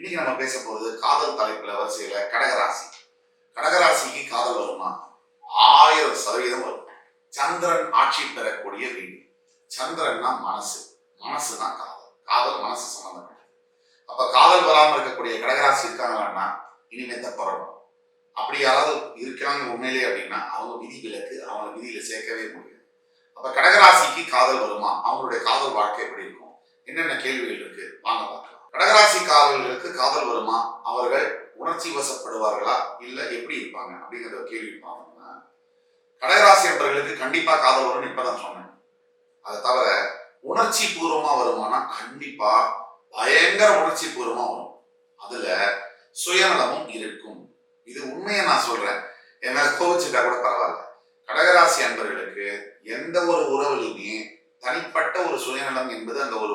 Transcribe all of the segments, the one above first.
இன்னைக்கு நம்ம பேச போறது காதல் தலைப்புல வரிசையில கடகராசி. கடகராசிக்கு காதல் வருமா? ஆயிரம் சதவீதம் வரும். சந்திரன் ஆட்சி பெறக்கூடிய வீடு. சந்திரன்னா மனசு. மனசுனா காதல். காதல் மனசு சம்பந்தப்பட்டது. அப்ப காதல் வராமல் இருக்கக்கூடிய கடகராசி இருக்காங்கன்னா இனிமே தப்பறணும் அப்படி யாராவது இருக்காங்க உண்மையிலே அப்படின்னா அவங்க விதி விலக்கு அவங்க விதியில சேர்க்கவே முடியும் அப்ப கடகராசிக்கு காதல் வருமா? அவங்களுடைய காதல் வாழ்க்கை எப்படி இருக்கும்? என்னென்ன கேள்விகள் இருக்கு? வாங்க பார்க்கலாம். கடகராசி காதல்களுக்கு காதல் வருமா? அவர்கள் உணர்ச்சி வசப்படுவார்களா? இல்ல எப்படி இருப்பாங்க? அப்படிங்கிற கேள்வி பார்த்தோம்னா கடகராசி என்பவர்களுக்கு கண்டிப்பா காதல் வரும்னு இப்பதான் சொன்னேன். அதை தவிர உணர்ச்சி பூர்வமா வருமானா? கண்டிப்பா பயங்கர உணர்ச்சி பூர்வமா வரும். அதுல சுயநலமும் இருக்கும். இது உண்மையை நான் சொல்றேன். என்ன கோவிச்சுட்டா கூட பரவாயில்ல. கடகராசி அன்பர்களுக்கு எந்த ஒரு உறவுலையுமே தனிப்பட்ட ஒரு சுயநலம் என்பது அந்த ஒரு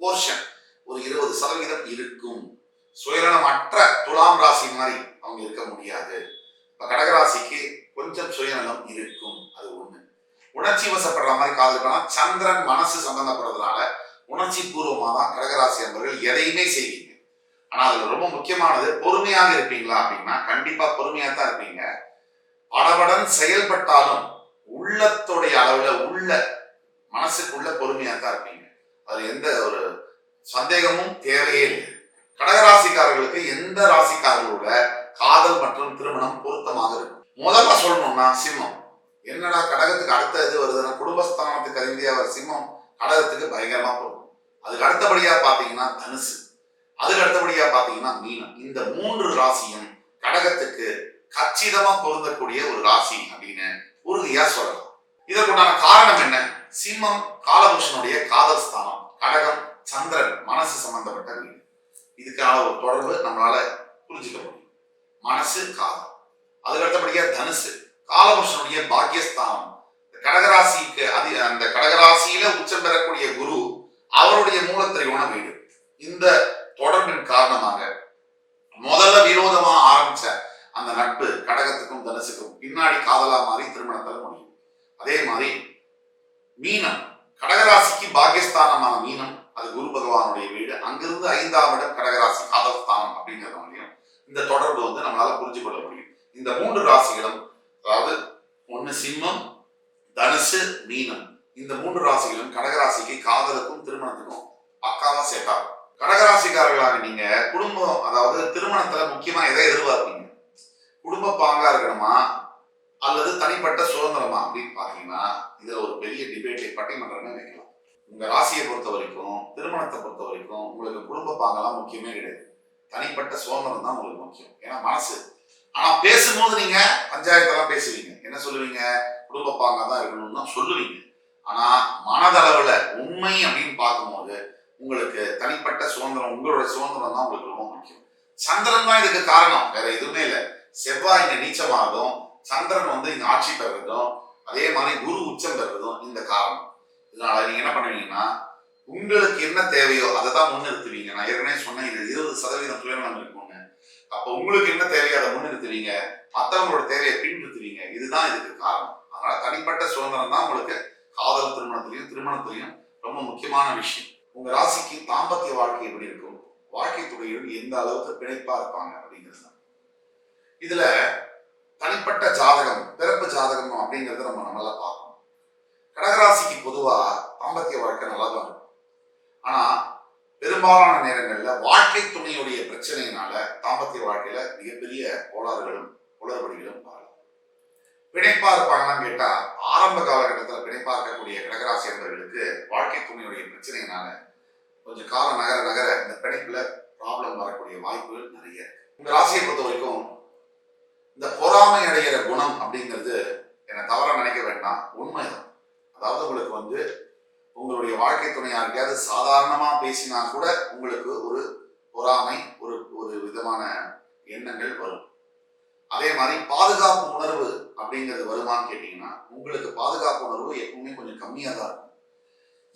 போர்ஷன் ஒரு இருபது சதவீதம் இருக்கும். சுயநலம் அற்ற துலாம் ராசி மாதிரி அவங்க இருக்க முடியாது. இப்ப கடகராசிக்கு கொஞ்சம் சுயநலம் இருக்கும். அது ஒண்ணு. உணர்ச்சி வசப்படுற மாதிரி காதலிக்கலாம் சந்திரன் மனசு சம்பந்தப்படுறதுனால உணர்ச்சி பூர்வமா தான் கடகராசி என்பவர்கள் எதையுமே செய்வீங்க. ஆனா அதுல ரொம்ப முக்கியமானது பொறுமையாக இருப்பீங்களா அப்படின்னா கண்டிப்பா பொறுமையா தான் இருப்பீங்க. படபடன் செயல்பட்டாலும் உள்ளத்துடைய அளவுல உள்ள மனசுக்குள்ள பொறுமையா தான் இருப்பீங்க. அது எந்த ஒரு சந்தேகமும் தேவையே இல்லை. கடகராசிக்காரர்களுக்கு எந்த ராசிக்காரர்களோட காதல் மற்றும் திருமணம் பொருத்தமாக இருக்கும்? முதல்ல சொல்லணும்னா சிம்மம். என்னடா கடகத்துக்கு அடுத்த இது வருதுன்னா குடும்பஸ்தானத்துக்கு அதிபதியா வர சிம்மம் கடகத்துக்கு பயங்கரமா போகும். அதுக்கு அடுத்தபடியா பாத்தீங்கன்னா தனுசு. அதுக்கு அடுத்தபடியா பாத்தீங்கன்னா மீனம். இந்த மூன்று ராசியும் கடகத்துக்கு கச்சிதமா பொருந்தக்கூடிய ஒரு ராசி அப்படின்னு உறுதியா சொல்லலாம். இதற்குண்டான காரணம் என்ன? சிம்மம் காலபுருஷனுடைய காதல் ஸ்தானம். கடகம் சந்திர மனசு சம்பந்தப்பட்ட வீடு. இதுக்கான ஒரு தொடர்பு நம்மளால புரிஞ்சுக்க முடியும். மனசு காலம். அதுக்கு அடுத்தபடியா தனுசு. காலபுருஷனுடைய பாக்கியஸ்தானம். கடகராசிக்கு அதி அந்த கடகராசியில உச்சம் பெறக்கூடிய குரு அவருடைய மூலத்திரையோன வீடு. இந்த தொடர்பின் காரணமாக முதல்ல விரோதமா ஆரம்பிச்ச அந்த நட்பு கடகத்துக்கும் தனுசுக்கும் பின்னாடி காதலா மாறி திருமணத்தில் முடியும். அதே மாதிரி மீனம். கடகராசிக்கு பாகியஸ்தானமான மீனம் அது குரு பகவானுடைய வீடு. அங்கிருந்து ஐந்தாம் இடம் கடகராசி காதல் ஸ்தானம் அப்படிங்கிறதுனாலையும் இந்த தொடர்பு வந்து நம்மளால புரிஞ்சு கொள்ள முடியும். இந்த மூன்று ராசிகளும் அதாவது ஒன்று சிம்மம் தனுசு மீனம். இந்த மூன்று ராசிகளும் கடகராசிக்கு காதலுக்கும் திருமணத்துக்கும் பக்காவா செட் கடகராசிக்காரர்களாக நீங்க குடும்பம் அதாவது திருமணத்துல முக்கியமா எதை எதிர்பார்ப்பீங்க? குடும்ப பாங்கா இருக்கணுமா அல்லது தனிப்பட்ட சுதந்திரமா அப்படின்னு பாத்தீங்கன்னா இதுல ஒரு பெரிய டிபேட்டை பட்டிமன்றமே வைக்கலாம். உங்க ராசியை பொறுத்த வரைக்கும் திருமணத்தை பொறுத்த வரைக்கும் உங்களுக்கு குடும்ப பாங்கெல்லாம் முக்கியமே கிடையாது. தனிப்பட்ட சுதந்திரம் தான் உங்களுக்கு முக்கியம். ஏன்னா மனசு. ஆனா பேசும்போது நீங்க பஞ்சாயத்தெல்லாம் பேசுவீங்க. என்ன சொல்லுவீங்க? குடும்ப பாங்கா தான் இருக்கணும்னு தான் சொல்லுவீங்க. ஆனா மனதளவுல உண்மை அப்படின்னு பார்க்கும்போது உங்களுக்கு தனிப்பட்ட சுதந்திரம் உங்களோட சுதந்திரம் தான் உங்களுக்கு ரொம்ப முக்கியம். சந்திரன் தான் இதுக்கு காரணம். வேற எதுவுமே இல்லை. செவ்வாய் இங்க நீச்சமாகதும் சந்திரன் வந்து இங்க ஆட்சி பெறுறதும் அதே மாதிரி குரு உச்சம் பெறுறதும் இந்த காரணம். இதனால நீங்க என்ன பண்ணுவீங்கன்னா உங்களுக்கு என்ன தேவையோ அதை தான் முன்னிறுத்துவீங்க. நான் ஏற்கனவே சொன்னேன் இது இருபது சதவீதம் சுயநலம் இருக்கும்னு. அப்போ உங்களுக்கு என்ன தேவையோ அதை முன்னிறுத்துவீங்க. மற்றவங்களோட தேவையை பின்னிறுத்துவீங்க இதுதான் இதுக்கு காரணம். அதனால தனிப்பட்ட சுதந்திரம் தான் உங்களுக்கு காதல் திருமணத்திலையும் திருமணத்திலையும் ரொம்ப முக்கியமான விஷயம். உங்க ராசிக்கு தாம்பத்திய வாழ்க்கை எப்படி இருக்கும்? வாழ்க்கை துணையுடன் எந்த அளவுக்கு பிணைப்பா இருப்பாங்க அப்படிங்கிறது தான். இதுல தனிப்பட்ட ஜாதகம் பிறப்பு ஜாதகம் அப்படிங்கறத நம்ம நல்லா பார்க்கணும். கடகராசிக்கு பொதுவா தாம்பத்திய வாழ்க்கை நல்லா தான் இருக்கும். ஆனா பெரும்பாலான நேரங்கள்ல வாழ்க்கை துணையுடைய பிரச்சனையினால தாம்பத்திய வாழ்க்கையில மிகப்பெரிய கோளாறுகளும் குளறுபடிகளும் வரலாம். பிணைப்பா இருப்பாங்கன்னு கேட்டா ஆரம்ப காலகட்டத்தில் பிணைப்பா இருக்கக்கூடிய கடகராசி என்பவர்களுக்கு வாழ்க்கை துணையுடைய பிரச்சனையினால கொஞ்சம் காலம் நகர நகர இந்த பிணைப்புல ப்ராப்ளம் வரக்கூடிய வாய்ப்புகள் நிறைய இருக்கு. ராசியை பொறுத்த வரைக்கும் இந்த பொறாமை அடைகிற குணம் அப்படிங்கிறது என்னை தவற நினைக்க வேண்டாம் உண்மைதான். அதாவது உங்களுக்கு வந்து உங்களுடைய வாழ்க்கை துணை யாருக்கையாவது சாதாரணமா பேசினா கூட உங்களுக்கு ஒரு பொறாமை ஒரு ஒரு விதமான எண்ணங்கள் வரும். அதே மாதிரி பாதுகாப்பு உணர்வு அப்படிங்கிறது வருமான்னு கேட்டீங்கன்னா உங்களுக்கு பாதுகாப்பு உணர்வு எப்பவுமே கொஞ்சம் கம்மியாக தான் இருக்கும்.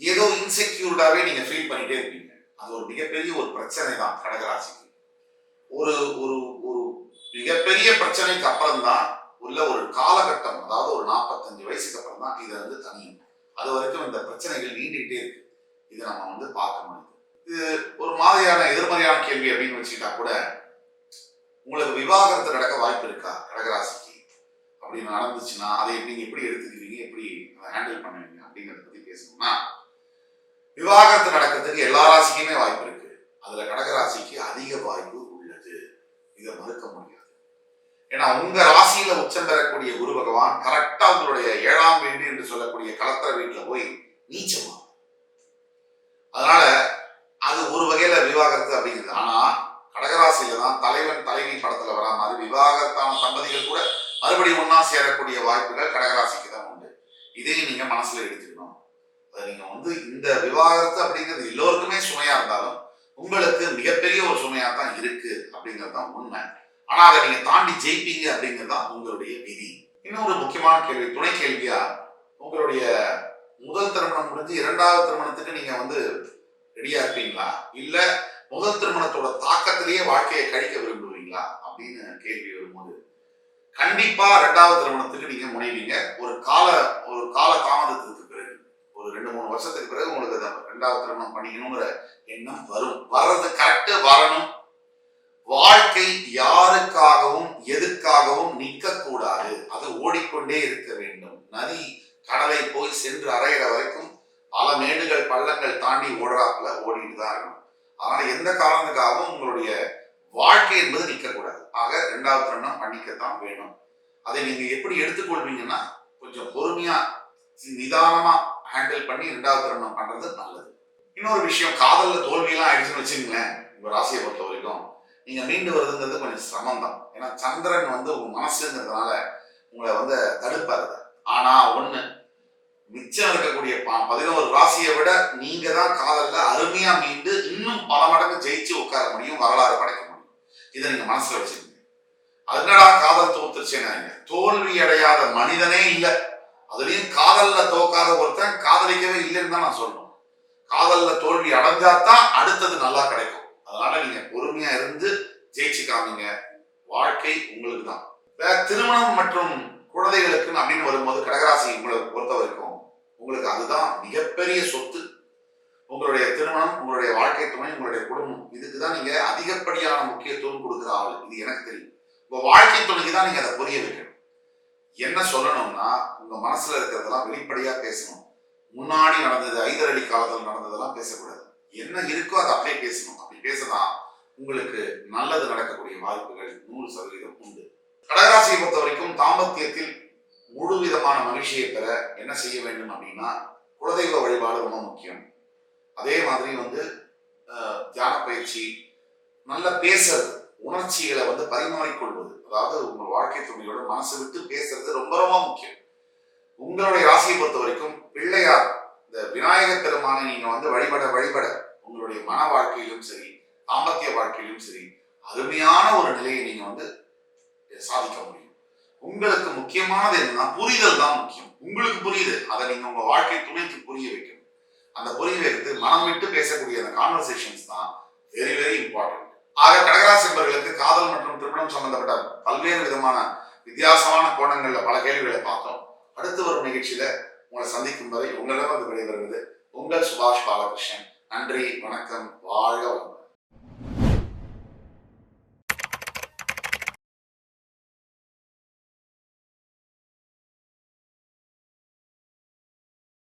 ஏதோ இன்செக்யூர்டாவே நீங்க ஃபீல் பண்ணிட்டே இருப்பீங்க. அது ஒரு மிகப்பெரிய ஒரு பிரச்சனை தான் கடகராசிக்கு. ஒரு ஒரு ஒரு மிகப்பெரிய பிரச்சனைக்கு அப்புறம் தான் உள்ள ஒரு காலகட்டம் அதாவது ஒரு நாற்பத்தஞ்சு வயசுக்கு அப்புறம் தான் இதை வந்து தனியும். அது வரைக்கும் இந்த பிரச்சனைகள் நீண்டுகிட்டே இருக்கு. இதை நம்ம வந்து பார்க்க முடியுது. இது ஒரு மாதிரியான எதிர்மறையான கேள்வி அப்படின்னு வச்சுக்கிட்டா கூட உங்களுக்கு விவாகரத்து நடக்க வாய்ப்பு இருக்கா கடகராசிக்கு? அப்படின்னு நடந்துச்சுன்னா அதை நீங்க எப்படி எடுத்துக்கிறீங்க எப்படி அதை ஹேண்டில் பண்ணுவீங்க? அப்படிங்கறத பத்தி பேசணும்னா விவாகரத்து நடக்கிறதுக்கு எல்லா ராசிக்குமே வாய்ப்பு இருக்கு. அதுல கடகராசிக்கு அதிக வாய்ப்பு உள்ளது. இதை மறுக்க முடியாது. ஏன்னா உங்க ராசியில உச்சம் பெறக்கூடிய குரு பகவான் கரெக்டா உங்களுடைய ஏழாம் வீடு என்று சொல்லக்கூடிய கலத்திர வீட்டுல போய் நீச்சமா? அதனால அது ஒரு வகையில விவாகரத்து அப்படிங்கிறது. ஆனா கடகராசியில தான் தலைவன் தலைவி படத்துல வரா மாதிரி விவாகரத்தான தம்பதிகள் கூட மறுபடியும் ஒன்னா சேரக்கூடிய வாய்ப்புகள் கடகராசிக்கு தான் உண்டு. இதையும் நீங்க மனசுல எடுத்துக்கணும். நீங்க வந்து இந்த விவாகரத்து அப்படிங்கிறது எல்லோருக்குமே சுமையா இருந்தாலும் உங்களுக்கு மிகப்பெரிய ஒரு சுமையா தான் இருக்கு அப்படிங்கிறது தான் உண்மை. ஆனா அதை நீங்க தாண்டி ஜெயிப்பீங்க அப்படிங்கிறது தான் உங்களுடைய விதி. இன்னொரு முக்கியமான கேள்வி துணை கேள்வியா? உங்களுடைய முதல் திருமணம் முடிஞ்சு இரண்டாவது திருமணத்துக்கு நீங்க வந்து ரெடியா இருப்பீங்களா? இல்ல முதல் திருமணத்தோட தாக்கத்திலேயே வாழ்க்கையை கழிக்க விரும்புவீங்களா? அப்படின்னு கேள்வி வரும்போது கண்டிப்பா ரெண்டாவது திருமணத்துக்கு நீங்க முனைவீங்க. ஒரு கால ஒரு கால தாமதத்துக்கு பிறகு ஒரு ரெண்டு மூணு வருஷத்துக்கு பிறகு உங்களுக்கு அந்த ரெண்டாவது திருமணம் பண்ணிக்கணுங்கிற எண்ணம் வரும். வர்றது கரெக்டு வரணும். வாழ்க்கை யாருக்காகவும் எதுக்காகவும் நிற்கக்கூடாது. அது ஓடிக்கொண்டே இருக்க வேண்டும். நதி கடலை போய் சென்று அறையிற வரைக்கும் பல மேடுகள் பள்ளங்கள் தாண்டி ஓடுறாப்புல ஓடிட்டு தான் இருக்கணும். அதனால எந்த காரணத்துக்காகவும் உங்களுடைய வாழ்க்கை என்பது நிற்கக்கூடாது. ஆக ரெண்டாவது திருமணம் பண்ணிக்கத்தான் வேணும். அதை நீங்க எப்படி எடுத்துக்கொள்வீங்கன்னா கொஞ்சம் பொறுமையா நிதானமா ஹேண்டில் பண்ணி ரெண்டாவது திருமணம் பண்றது நல்லது. இன்னொரு விஷயம் காதல்ல தோல்வியெல்லாம் ஆயிடுச்சுன்னு வச்சுங்களேன் உங்க ராசியை பொறுத்த வரைக்கும் நீங்க மீண்டு வருதுங்கிறது கொஞ்சம் சிரமம் தான் ஏன்னா சந்திரன் வந்து உங்க மனசுங்கிறதுனால உங்களை வந்து தடுப்பாரு. ஆனா ஒண்ணு மிச்சம் இருக்கக்கூடிய பதினோரு ராசியை விட நீங்க தான் காதல்ல அருமையா மீண்டு இன்னும் பல மடங்கு ஜெயிச்சு உட்கார முடியும் வரலாறு படைக்க முடியும். இதை நீங்க மனசுல வச்சுக்கோங்க. அதனடா காதல் தோத்துருச்சேன்னு தோல்வி அடையாத மனிதனே இல்லை. அதுலயும் காதல்ல தோக்காத ஒருத்தன் காதலிக்கவே இல்லைன்னு தான் நான் சொல்லணும். காதல்ல தோல்வி அடைஞ்சாதான் அடுத்தது நல்லா கிடைக்கும். அதனால நீங்க பொறுமையா இருந்து ஜெயிச்சு காமிங்க வாழ்க்கை உங்களுக்கு தான் திருமணம் மற்றும் குழந்தைகளுக்கு அப்படின்னு வரும்போது கடகராசி உங்களை பொறுத்த வரைக்கும் உங்களுக்கு அதுதான் மிகப்பெரிய சொத்து. உங்களுடைய திருமணம் உங்களுடைய வாழ்க்கை துணை உங்களுடைய குடும்பம் இதுக்கு தான் நீங்க அதிகப்படியான முக்கியத்துவம் கொடுக்குற ஆள். இது எனக்கு தெரியும். உங்க வாழ்க்கை துணைக்கு தான் நீங்க அதை புரிய வைக்கணும். என்ன சொல்லணும்னா உங்க மனசுல இருக்கிறதெல்லாம் வெளிப்படையா பேசணும். முன்னாடி நடந்தது ஐதர் காலத்தில் நடந்ததெல்லாம் பேசக்கூடாது. என்ன இருக்கோ அதை அப்படியே பேசணும். அப்படி பேசதான் உங்களுக்கு நல்லது நடக்கக்கூடிய வாய்ப்புகள் நூறு சதவீதம் உண்டு. கடகராசியை பொறுத்த வரைக்கும் தாம்பத்தியத்தில் முழு விதமான மகிழ்ச்சியை பெற என்ன செய்ய வேண்டும் அப்படின்னா குலதெய்வ வழிபாடு ரொம்ப முக்கியம். அதே மாதிரி வந்து தியான பயிற்சி நல்ல பேசுறது உணர்ச்சிகளை வந்து பரிமாறிக்கொள்வது. அதாவது உங்கள் வாழ்க்கை துணையோட மனசு விட்டு பேசுறது ரொம்ப ரொம்ப முக்கியம். உங்களுடைய ராசியை பொறுத்த வரைக்கும் பிள்ளையார் இந்த விநாயகர் பெருமானை நீங்க வந்து வழிபட வழிபட உங்களுடைய மன வாழ்க்கையிலும் சரி தாம்பத்திய வாழ்க்கையிலும் சரி அருமையான ஒரு நிலையை நீங்க வந்து சாதிக்க முடியும். உங்களுக்கு முக்கியமானது என்னன்னா புரிதல் தான் முக்கியம். உங்களுக்கு புரியுது. அதை நீங்க உங்க வாழ்க்கை துணைக்கு புரிய வைக்கணும். அந்த புரிய வைக்கிறது மனம் விட்டு பேசக்கூடிய அந்த கான்வர்சேஷன்ஸ் தான் வெரி வெரி இம்பார்ட்டன்ட் ஆக கடகராசி என்பவர்களுக்கு காதல் மற்றும் திருமணம் சம்பந்தப்பட்ட பல்வேறு விதமான வித்தியாசமான கோணங்கள்ல பல கேள்விகளை பார்த்தோம். அடுத்து வரும் நிகழ்ச்சியில உங்களை சந்திக்கும் வரை உங்களிடம் அது விடைபெறுவது உங்கள் சுபாஷ் பாலகிருஷ்ணன். நன்றி வணக்கம் வாழ்க வளமுடன்.